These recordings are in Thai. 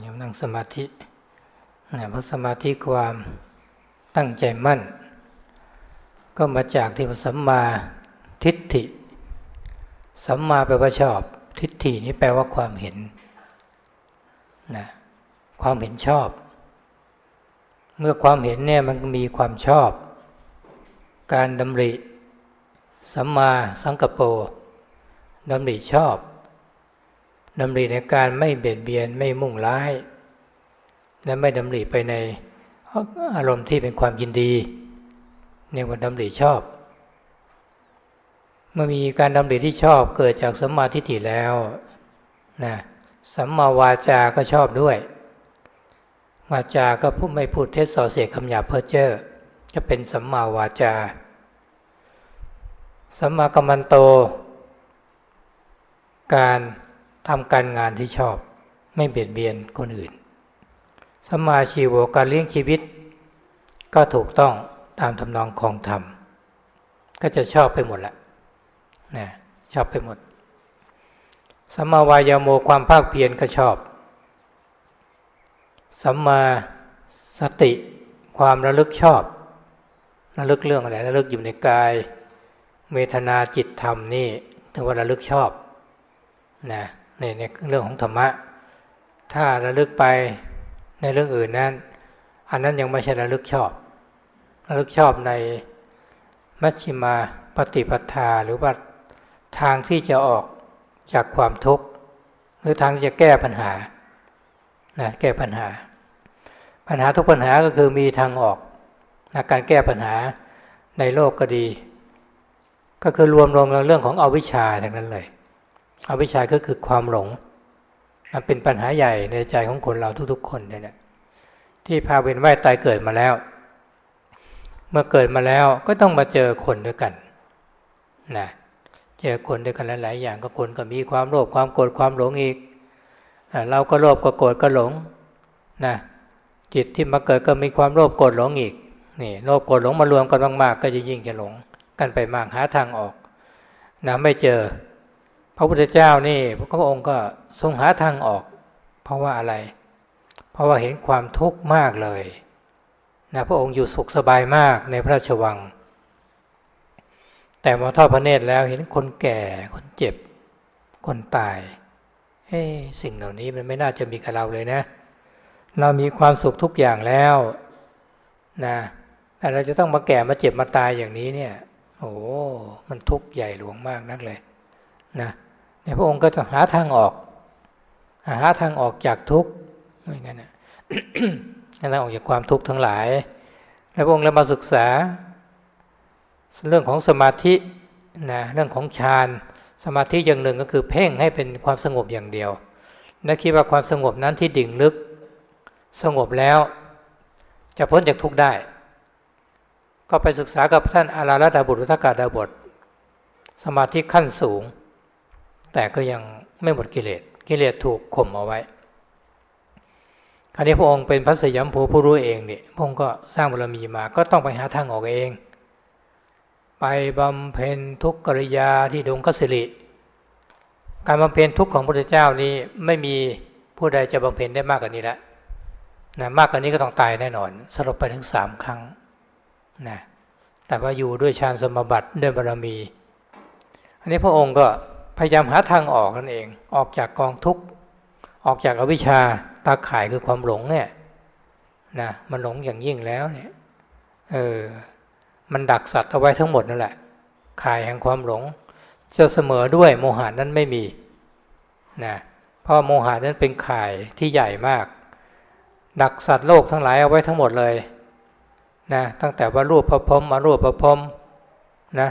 โยมนั่งสมาธินะเพราะสมาธิความตั้งใจมั่น ก็มาจากที่สัมมาทิฏฐิ สัมมาแปลว่าชอบ ทิฏฐินี้แปลว่าความเห็นนะความเห็นชอบ เมื่อความเห็นเนี่ยมันมีความชอบ การดำริ สัมมาสังกปรดำริชอบ ดำริในการไม่เบียดเบียนไม่มุ่งร้าย และไม่ดำริไปในอารมณ์ที่เป็นความยินดีเนี่ยว่าดำริชอบ เมื่อมีการดำริที่ชอบเกิดจากสัมมาทิฏฐิแล้วนะสัมมาวาจาก็ชอบด้วย วาจาก็พูดไม่พูดเท็จส่อเสียคำหยาเพ้อเจ้อจะเป็นสัมมาวาจา สัมมากัมมันโต การ ทำการงานที่ชอบไม่เบียดเบียนคนอื่น สมาชีวการเลี้ยงชีวิต ก็ถูกต้องตามทำนองของธรรม ก็จะชอบไปหมดแหละนะชอบไปหมด สัมมาวายโมความภาคเพียรก็ชอบ สัมมาสติความระลึกชอบ ระลึกเรื่องอะไรระลึกอยู่ในกายเมตนาจิตธรรมนี่ถือว่าระลึกชอบนะ ในในเรื่องของธรรมะ ถ้าระลึกไปในเรื่องอื่นนั้น อันนั้นยังไม่ใช่ระลึกชอบ ระลึกชอบในมัชฌิมาปฏิปทาหรือว่าทางที่จะออกจากความทุกข์ หรือทางที่จะแก้ปัญหานะแก้ปัญหา ปัญหาทุกปัญหาก็คือมีทางออกนะการแก้ปัญหาในโลกก็ดี ก็คือรวมรวมเรื่องของอวิชชาทั้งนั้นเลย อวิชชาก็คือความหลง มันเป็นปัญหาใหญ่ในใจของคนเราทุกๆ คนเนี่ยที่พาเวียนว่ายตายเกิดมาแล้ว เมื่อเกิดมาแล้วก็ต้องมาเจอคนด้วยกันนะเจอคนด้วยกันหลาย ๆ อย่างก็คนก็มีความโลภความโกรธความหลงอีกเราก็โลภก็โกรธก็หลงนะจิตที่มาเกิดก็มีความโลภโกรธหลงอีกนี่โลภโกรธหลงมารวมกันมาก ๆ ก็จะยิ่งจะหลงกันไปมากหาทางออกนะไม่เจอ พระพุทธเจ้านี่พระองค์ก็ทรงหาทางออก เพราะว่าอะไร เพราะว่าเห็นความทุกข์มากเลยนะพระองค์อยู่สุขสบายมากในพระราชวัง แต่มาทอดพระเนตรแล้วเห็นคนแก่คนเจ็บ คนตายเฮ้สิ่งเหล่านี้มันไม่น่าจะมีกับเราเลยนะ เรามีความสุขทุกอย่างแล้วนะแต่เราจะต้องมาแก่มาเจ็บมาตายอย่างนี้เนี่ย โอ้มันทุกข์ใหญ่หลวงมากนักเลยนะ พระองค์ก็จะหาทางออก หาทางออกจากทุกข์ไม่งั้นนะทางออกจากความทุกข์ทั้งหลาย แล้วพระองค์เลยมาศึกษา เรื่องของสมาธินะเรื่องของฌานสมาธิอย่างหนึ่งก็คือเพ่งให้เป็นความสงบอย่างเดียวและคิดว่าความสงบนั้นที่ดิ่งลึก สงบแล้ว จะพ้นจากทุกข์ได้ ก็ไปศึกษากับท่านอาราลดาบุตรทักกาดาบท สมาธิขั้นสูง แต่ก็ยังไม่หมดกิเลสกิเลสถูกข่มเอาไว้ คราวนี้พระองค์เป็นพระสยามภูผู้รู้เองนี่พระองค์ก็สร้างบารมีมาก็ต้องไปหาทางออกเอง ไปบำเพ็ญทุกกริยาที่ดงกสิริการบำเพ็ญทุกของพระเจ้านี้ไม่มีผู้ใดจะบำเพ็ญได้มากกว่านี้แล้วนะมากกว่านี้ก็ต้องตายแน่นอน สรุปไปถึงสามครั้งนะแต่ว่าอยู่ด้วยฌานสมบัติด้วยบารมี อันนี้พระองค์ก็ พยายามหาทางออกนั่นเอง ออกจากกองทุกข์ออกจากอวิชชาตาข่ายคือความหลงเนี่ยนะมันหลงอย่างยิ่งแล้วเนี่ยเออมันดักสัตว์เอาไว้ทั้งหมดนั่นแหละข่ายแห่งความหลงจะเสมอด้วยโมหะนั้นไม่มีนะเพราะโมหะนั้นเป็นข่ายที่ใหญ่มาก ดักสัตว์โลกทั้งหลายเอาไว้ทั้งหมดเลยนะตั้งแต่ว่ารูปประพรมมารูปประพรมนะ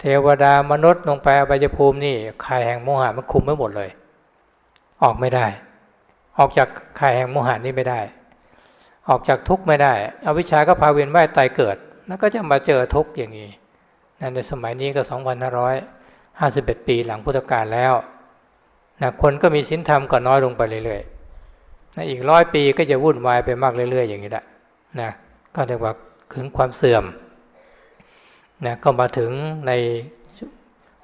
เทวดามนุษย์ลงไปอบายภูมินี่ข่ายแห่งโมหะมันคุมไม่หมดเลย ออกไม่ได้ ออกจากข่ายแห่งโมหะนี้ไม่ได้ ออกจากทุกข์ไม่ได้อวิชาก็พาเวียนว่ายตายเกิด แล้วก็จะมาเจอทุกข์อย่างนี้นั่นในสมัยนี้ก็ 2,551 ปีหลังพุทธกาลแล้วนะคนก็มีสินธรรมก็น้อยลงไปเรื่อยๆนะอีกร้อยปีก็จะวุ่นวายไปมากเรื่อย ๆ อย่างนี้แหละนะก็เรียกว่าถึงความเสื่อม นะก็มาถึงใน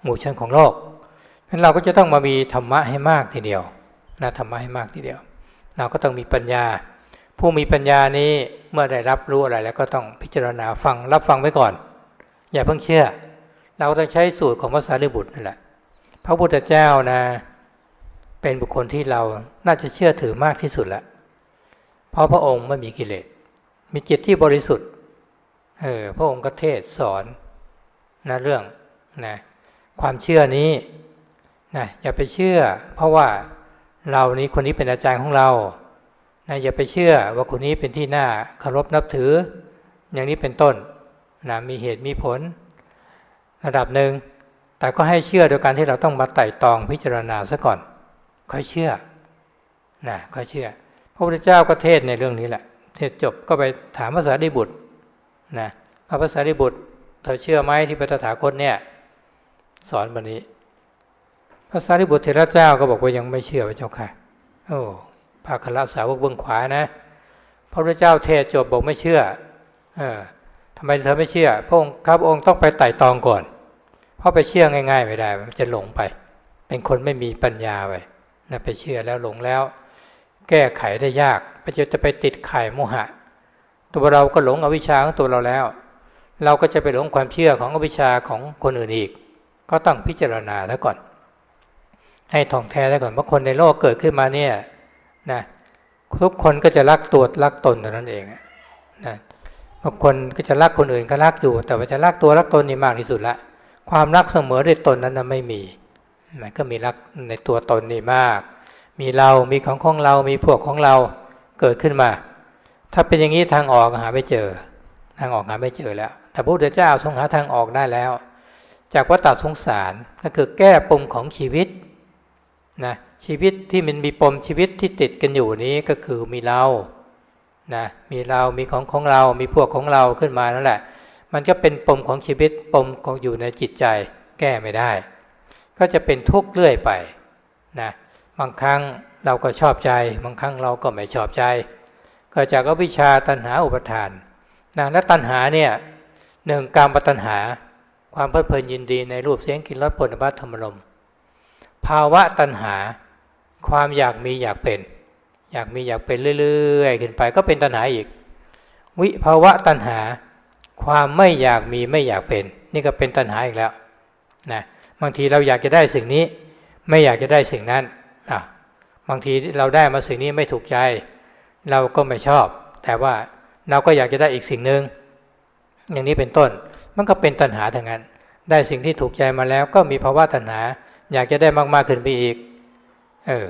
หมู่ชนของโลกเพราะเราก็จะต้องมามีธรรมะให้มากทีเดียวนะธรรมะให้มากทีเดียว เราก็ต้องมีปัญญา ผู้มีปัญญานี้เมื่อได้รับรู้อะไรแล้วก็ต้องพิจารณาฟังรับฟังไว้ก่อน อย่าเพิ่งเชื่อ เราต้องใช้สูตรของภาษาลิบุตรนั่นแหละพระพุทธเจ้านะเป็นบุคคลที่เราน่าจะเชื่อถือมากที่สุดละเพราะพระองค์ไม่มีกิเลสมีจิตที่บริสุทธิ์เออพระองค์ก็เทศสอน นะเรื่องนะความเชื่อนี้นะอย่าไปเชื่อ เพราะว่าเรานี้คนนี้เป็นอาจารย์ของเรานะอย่าไปเชื่อว่าคนนี้เป็นที่น่าเคารพนับถือ อย่างนี้เป็นต้นนะมีเหตุมีผล ระดับหนึ่งแต่ก็ให้เชื่อโดยการที่เราต้องมาไต่ตองพิจารณาซะก่อน ค่อยเชื่อนะค่อยเชื่อ พระพุทธเจ้าก็เทศในเรื่องนี้แหละ เทศจบก็ไปถามภาษาดิบุตรนะพระภาษาดิบุตร เธอเชื่อไหมที่พระตถาคตเนี่ยสอนวันนี้ พระสารีบุตรเทระเจ้าก็บอกว่ายังไม่เชื่อพระเจ้าค่ะ โอ้ภาคละสาวกเบื้องขวานะ พระพุทธเจ้าเทศจบบอกไม่เชื่อ เออทำไมเธอไม่เชื่อ พระองค์ครับองค์ต้องไปไต่ตองก่อน เพราะไปเชื่อง่าย ๆ ไม่ได้ มันจะหลงไป เป็นคนไม่มีปัญญาไปนะไปเชื่อแล้วหลงแล้ว แก้ไขได้ยากไปจะจะไปติดไข่โมหะ ตัวเราก็หลงอวิชชาของตัวเราแล้ว เราก็จะไปหลงความเชื่อของอวิชชาของคนอื่นอีก ก็ต้องพิจารณาแล้วก่อน ให้ท่องแท้แล้วก่อนว่าะคนในโลกเกิดขึ้นมาเนี่ยนะทุกคนก็จะรักตัวรักตนเท่านั้นเองนะบางคนก็จะรักคนอื่นก็รักอยู่ แต่ว่าจะรักตัวรักตนนี่มากที่สุดละความรักเสมอด้วยตนนั้นนะไม่มีมันก็มีรักในตัวตนนี่มาก มีเรา มีของของเรา มีพวกของเราเกิดขึ้นมา ถ้าเป็นอย่างนี้ทางออกหาไม่เจอ ทางออกหาไม่เจอแล้ว แต่พระพุทธเจ้าทรงหาทางออกได้แล้ว จากวัฏฏสงสารก็คือแก้ปมของชีวิตนะชีวิตที่มันมีปมชีวิตที่ติดกันอยู่นี้ก็คือมีเรานะมีเรามีของของเรา มีพวกของเราขึ้นมานั่นแหละ มันก็เป็นปมของชีวิตปมของอยู่ในจิตใจ แก้ไม่ได้ ก็จะเป็นทุกข์เรื่อยไปนะบางครั้งเราก็ชอบใจ บางครั้งเราก็ไม่ชอบใจ ก็จากวิชาตัณหาอุปทานนะและตัณหาเนี่ย หนึ่งการปตัณหา ความเพลิดเพลินยินดีในรูปเสียงกลิ่นรสผลบัตธรรมลมภาวะตัณหา ความอยากมีอยากเป็น อยากมีอยากเป็นเรื่อยๆขึ้นไปก็เป็นตัณหาอีก วิภาวะตัณหา ความไม่อยากมีไม่อยากเป็น นี่ก็เป็นตัณหาอีกแล้วนะบางทีเราอยากจะได้สิ่งนี้ ไม่อยากจะได้สิ่งนั้นอะบางทีเราได้มาสิ่งนี้ไม่ถูกใจ เราก็ไม่ชอบ แต่ว่าเราก็อยากจะได้อีกสิ่งหนึ่ง อย่างนี้เป็นต้น มันก็เป็นตัณหาทั้งนั้น ได้สิ่งที่ถูกใจมาแล้วก็มีภาวะตัณหา อยากจะได้มากๆขึ้นไปอีก เออ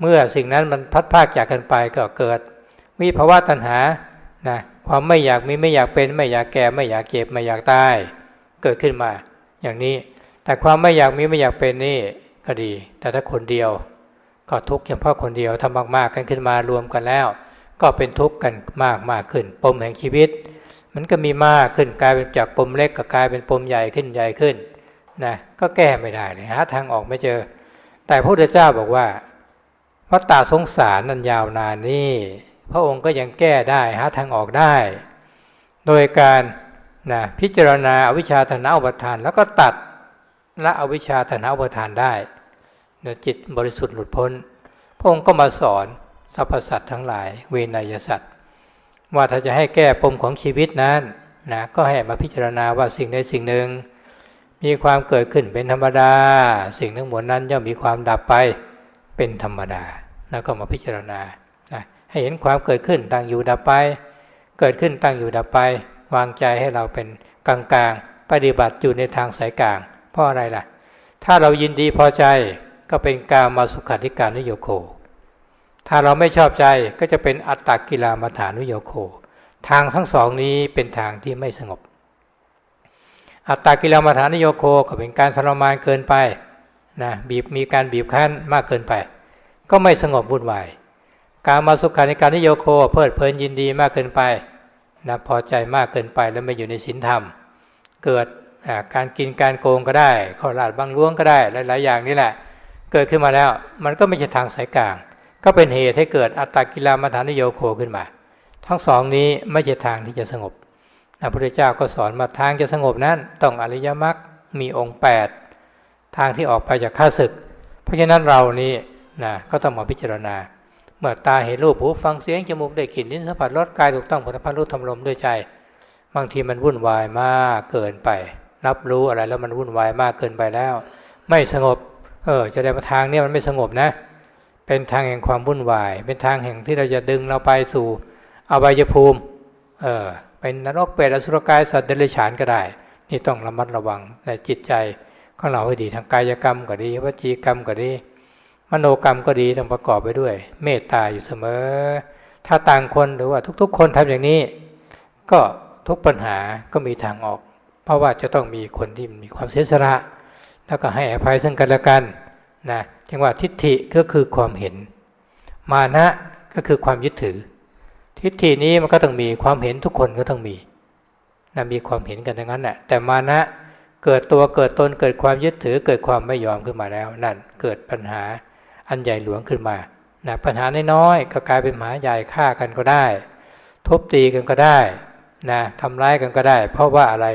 เมื่อสิ่งนั้นมันพัดพากจากกันไปก็เกิดวิภาวะตัณหา นะ ความไม่อยากมีไม่อยากเป็น ไม่อยากแก่ ไม่อยากเก็บไม่อยากตาย เกิดขึ้นมา อย่างนี้ แต่ความไม่อยากมีไม่อยากเป็นนี่ก็ดี แต่ถ้าคนเดียว ก็ทุกข์เฉพาะคนเดียวทำมากๆกันขึ้นมารวมกันแล้ว ก็เป็นทุกข์กันมากมากขึ้น ปมแห่งชีวิต มันก็มีมากขึ้นกลายเป็นจากปมเล็กก็กลายเป็นปมใหญ่ขึ้นใหญ่ขึ้นนะก็แก้ไม่ได้เลยหาทางออกไม่เจอ แต่พระพุทธเจ้าบอกว่าพระตาสงสารนันยาวนานนี้พระองค์ก็ยังแก้ได้หาทางออกได้ โดยการนะพิจารณาอวิชชาธนาอุปทาน แล้วก็ตัดละอวิชชาธนาอุปทานได้นะจิตบริสุทธิ์หลุดพ้น พระองค์ก็มาสอนสรรพสัตว์ทั้งหลาย เวนยสัตว์ ว่าถ้าจะให้แก้ปมของชีวิตนั้นนะก็ให้มาพิจารณาว่าสิ่งใดสิ่งหนึ่ง มีความเกิดขึ้นเป็นธรรมดา สิ่งทั้งหมดนั้นย่อมมีความดับไปเป็นธรรมดาแล้วก็มาพิจารณานะให้เห็นความเกิดขึ้นตั้งอยู่ดับไป เกิดขึ้นตั้งอยู่ดับไป วางใจให้เราเป็นกลางๆ ปฏิบัติอยู่ในทางสายกลาง เพราะอะไรล่ะ ถ้าเรายินดีพอใจก็เป็นการมาสุขาธิการนุโยโค ถ้าเราไม่ชอบใจก็จะเป็นอัตตกิลามาฐานุโยโค ทางทั้งสองนี้เป็นทางที่ไม่สงบ อัตตากิลมัฐานโยโคก็เป็นการทรมานเกินไปนะบีบมีการบีบคั้นมากเกินไป ก็ไม่สงบวุ่นวายการมาสุขาในการนิโยโคเพลิดเพลินยินดีมากเกินไปนะพอใจมากเกินไปแล้วไม่อยู่ในศีลธรรม เกิดการกินการโกงก็ได้ข้อลาดบางล่วงก็ได้หลาย ๆ อย่างนี่แหละ เกิดขึ้นมาแล้วมันก็ไม่ใช่ทางสายกลาง ก็เป็นเหตุให้เกิดอัตตกิลมัฐานโยโคขึ้นมา ทั้งสองนี้ไม่ใช่ทางที่จะสงบพระพุทธเจ้าก็สอนมาทางจะสงบนั้นต้องอริยมรรคมีองค์ 8 ทางที่ออกไปจากข้าศึก เพราะฉะนั้นเรานี้นะก็ต้องมาพิจารณา เมื่อตาเห็นรูปหูฟังเสียงจมูกได้กลิ่นลิ้นสัมผัสรสกายถูกต้องผลิตภัณฑ์รู้ทำลมด้วยใจ บางทีมันวุ่นวายมากเกินไป รับรู้อะไรแล้วมันวุ่นวายมากเกินไปแล้ว ไม่สงบ เออจะได้มาทางเนี้มันไม่สงบนะ เป็นทางแห่งความวุ่นวาย เป็นทางแห่งที่เราจะดึงเราไปสู่อบายภูมิ เออเป็นนรกเปรตอสุรกายสัตว์เดรัจฉานก็ได้ นี่ต้องระมัดระวังในจิตใจของเราให้ดีทางกายกรรมก็ดีวจีกรรมก็ดี มโนกรรมก็ดีต้องประกอบไปด้วย เมตตาอยู่เสมอ ถ้าต่างคนหรือว่าทุก ๆ คนทำอย่างนี้ ก็ทุกปัญหาก็มีทางออก เพราะว่าจะต้องมีคนที่มีความเสียสละแล้วก็ให้อภัยซึ่งกันและกันนะ จังหว่าทิฏฐิก็คือความเห็น มานะก็คือความยึดถือ ทิฏฐินี้มันก็ต้องมีความเห็นทุกคนก็ต้องมีนะมีความเห็นกันอย่างนั้นแหละแต่มานะเกิดตัวเกิดตนเกิดความยึดถือเกิดความไม่ยอมขึ้นมาแล้ว นั่นเกิดปัญหาอันใหญ่หลวงขึ้นมานะปัญหาน้อยๆก็กลายเป็นหมาใหญ่ฆ่ากันก็ได้ ทุบตีกันก็ได้นะทำร้ายกันก็ได้ เพราะว่าอะไร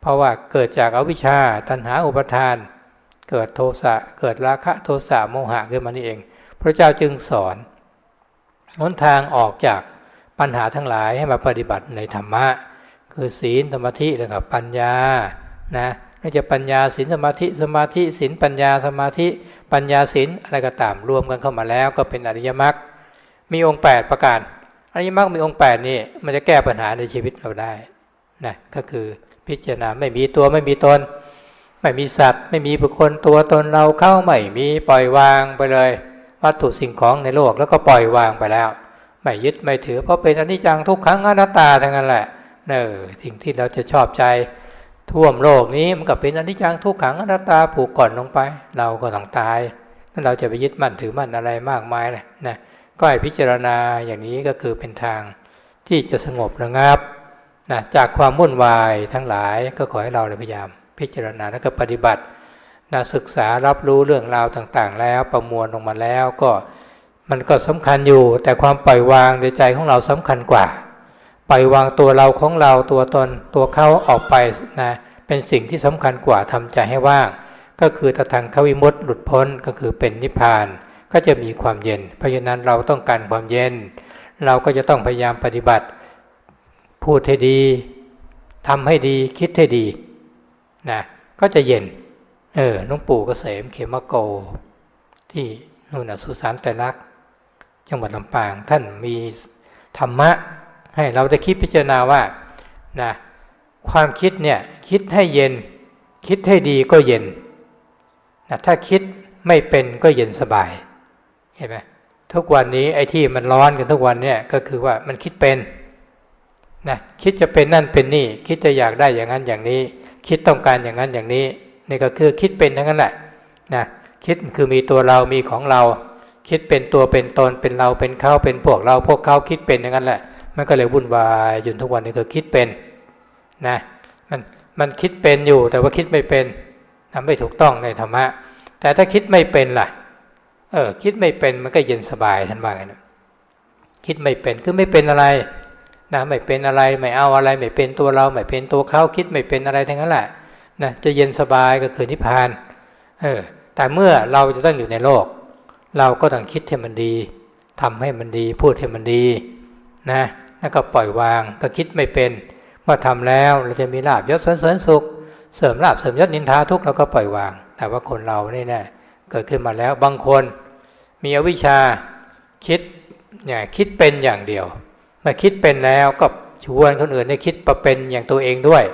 เพราะว่าเกิดจากอาวิชชาตัณหาอุปทาน เกิดโทสะเกิดราคะโทสะโมหะขึ้นมานี่เอง พระเจ้าจึงสอนหนทางออกจากปัญหาทั้งหลายให้มาปฏิบัติในธรรมะ คือศีลสมาธิแล้วก็ปัญญานะไม่จะปัญญาศีลสมาธิสมาธิศีลปัญญาสมาธิปัญญาศีลอะไรก็ตามรวมกันเข้ามาแล้วก็เป็นอริยมรรคมีองค์ 8 ประการอริยมรรคมีองค์ 8 นี่มันจะแก้ปัญหาในชีวิตเราได้นะก็คือพิจารณาไม่มีตัวไม่มีตน ไม่มีสัตว์ ไม่มีบุคคลตัวตนเราเข้าไม่มีปล่อยวางไปเลย วัตถุสิ่งของในโลกแล้วก็ปล่อยวางไปแล้ว ไม่ยึดไม่ถือเพราะเป็นอนิจจังทุกขังอนัตตาทั้งนั้นแหละเนอสิ่งที่เราจะชอบใจ ท่วมโลกนี้มันก็เป็นอนิจจังทุกขังอนัตตาผูกก่อนลงไป เราก็ต้องตายนั่นเราจะไปยึดมั่นถือมั่นอะไรมากมายเลยนะก็ให้พิจารณาอย่างนี้ก็คือเป็นทางที่จะสงบระงับนะจากความวุ่นวายทั้งหลายก็ขอให้เราพยายาม พิจารณาแล้วก็ปฏิบัตินะศึกษารับรู้เรื่องราวต่างๆ แล้วประมวลลงมาแล้วก็มันก็สำคัญอยู่ แต่ความปล่อยวางในใจของเราสำคัญกว่า ปล่อยวางตัวเราของเราตัวตนตัวเขาออกไปนะเป็นสิ่งที่สำคัญกว่าทำใจให้ว่าง ก็คือตะทางขวิมุตหลุดพ้นก็คือเป็นนิพพานก็จะมีความเย็น เพราะฉะนั้นเราต้องการความเย็น เราก็จะต้องพยายามปฏิบัติ พูดให้ดีทำให้ดีคิดให้ดี นะก็จะเย็น เออหลวงปู่เกษมเขมโก ที่นู่นสุสานแต่ลัก จังหวัดลำปาง ท่านมีธรรมะ ให้เราได้คิดพิจารณาว่านะความคิดเนี่ยคิดให้เย็น คิดให้ดีก็เย็นนะถ้าคิดไม่เป็นก็เย็นสบายเห็นไหมทุกวันนี้ไอ้ที่มันร้อนกันทุกวันเนี่ยก็คือว่ามันคิดเป็นนะคิดจะเป็นนั่นเป็นนี่ คิดจะอยากได้อย่างนั้นอย่างนี้ คิดต้องการอย่างนั้นอย่างนี้นี่ก็คือคิดเป็นทั้งนั้นแหละนะคิดคือมีตัวเรามีของเรา คิดเป็นตัวเป็นตนเป็นเราเป็นเขาเป็นพวกเราพวกเขาคิดเป็นอย่างนั้นแหละ มันก็เลยวุ่นวายจนทุกวันนี้ก็คิดเป็นนะมันมันคิดเป็นอยู่แต่ว่าคิดไม่เป็นนะไม่ถูกต้องในธรรมะ แต่ถ้าคิดไม่เป็นล่ะเออคิดไม่เป็นมันก็เย็นสบายท่านว่าไงนะคิดไม่เป็นคือไม่เป็นอะไร นะไม่เป็นอะไรไม่เอาอะไร ไม่เป็นตัวเรา ไม่เป็นตัวเขาคิดไม่เป็นอะไรทั้งนั้นแหละนะจะเย็นสบายก็คือนิพพานเออแต่เมื่อเราจะต้องอยู่ในโลก เราก็ต้องคิดให้มันดีทำให้มันดี พูดให้มันดีนะแล้วก็ปล่อยวางก็คิดไม่เป็นเมื่อทำแล้วเราจะมีลาบยศเสริญสุข เสริมลาบเสริมยศนินทาทุกเราก็ปล่อยวาง แต่ว่าคนเราเนี่ยนะเกิดขึ้นมาแล้วบางคน มีอวิชชาคิดเนี่ยคิดเป็นอย่างเดียว มื่อคิดเป็นแล้วก็ชวนคนอื่นให้คิดประเป็นอย่างตัวเองด้วย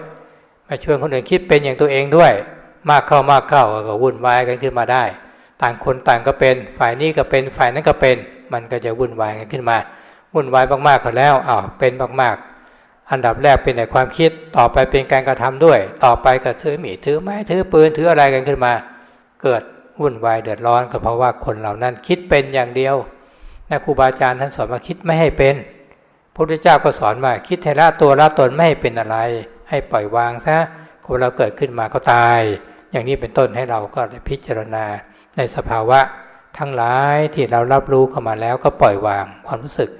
มาชวนคนอื่นคิดเป็นอย่างตัวเองด้วย มากเข้ามากเข้าก็วุ่นวายกันขึ้นมาได้ ต่างคนต่างก็เป็น ฝ่ายนี้ก็เป็นฝ่ายนั้นก็เป็น มันก็จะวุ่นวายกันขึ้นมา วุ่นวายมากๆเขาแล้วอ้าวเป็นมากๆ อันดับแรกเป็นแต่ความคิดต่อไปเป็นการกระทำด้วย ต่อไปก็ถือมีดถือไม้ถือปืนถืออะไรกันขึ้นมา เกิดวุ่นวายเดือดร้อนก็เพราะว่าคนเหล่านั้นคิดเป็นอย่างเดียวนะครูบาอาจารย์ท่านสอนมาคิดไม่ให้เป็น พระพุทธเจ้าก็สอนว่าคิดให้ละตัวละตนไม่ให้เป็นอะไร ให้ปล่อยวางซะคนเราเกิดขึ้นมาก็ตาย อย่างนี้เป็นต้นให้เราก็ได้พิจารณา ในสภาวะทั้งหลายที่เรารับรู้เข้ามาแล้วก็ปล่อยวางความรู้สึก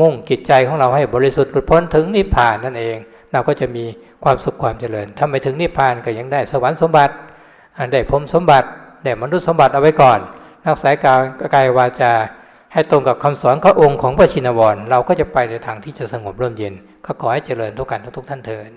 มุ่งจิตใจของเราให้บริสุทธิ์หลุดพ้นถึงนิพพานนั่นเอง เราก็จะมีความสุขความเจริญ ถ้าไม่ถึงนิพพานก็ยังได้สวรรค์สมบัติได้พรมสมบัติได้มนุษย์สมบัติเอาไว้ก่อนรักษากายกายวาจา ให้ตรงกับคำสอนขององค์ของพระชินวร เราก็จะไปในทางที่จะสงบร่มเย็น ก็ขอให้เจริญทุกการทุกท่านเถิด